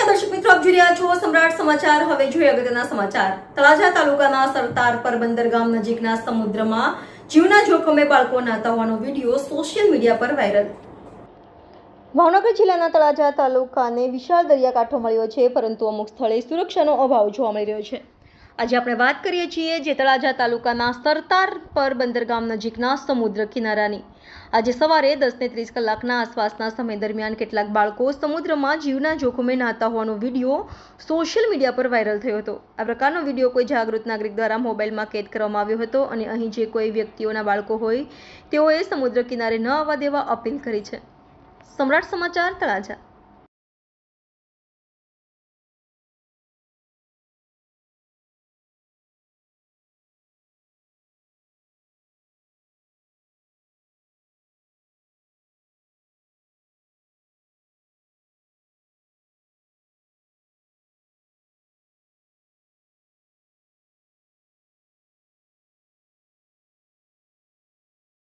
નમસ્કાર દર્શક મિત્રો, આપ જોઈ રહ્યા છો સમ્રાટ સમાચાર. હવે જોઈએ અગત્યના સમાચાર. તળાજા તાલુકાના સરતાર પરબંદર ગામ નજીકના સમુદ્રમાં જીવના જોખમે બાળકો નાતા હોવાનો વીડિયો સોશિયલ મીડિયા પર વાયરલ. ભાવનગર જિલ્લાના તળાજા તાલુકાને વિશાળ દરિયાકાંઠો મળ્યો છે, પરંતુ અમુક સ્થળે સુરક્ષાનો અભાવ જોવા મળી રહ્યો છે. આજે આપણે વાત કરીએ છીએ જે તળાજા તાલુકાના સરતાર પર બંદર ગામ નજીકના સમુદ્ર કિનારાની. આજે સવારે દસ ને ત્રીસ કલાકના આસપાસના સમય દરમિયાન કેટલાક બાળકો સમુદ્રમાં જીવના જોખમે નહાતા હોવાનો વીડિયો સોશિયલ મીડિયા પર વાયરલ થયો હતો. આ પ્રકારનો વીડિયો કોઈ જાગૃત નાગરિક દ્વારા મોબાઈલમાં કેદ કરવામાં આવ્યો હતો અને અહીં જે કોઈ વ્યક્તિઓના બાળકો હોય તેઓએ સમુદ્ર કિનારે ન આવવા દેવા અપીલ કરી છે. સમ્રાટ સમાચાર તળાજા.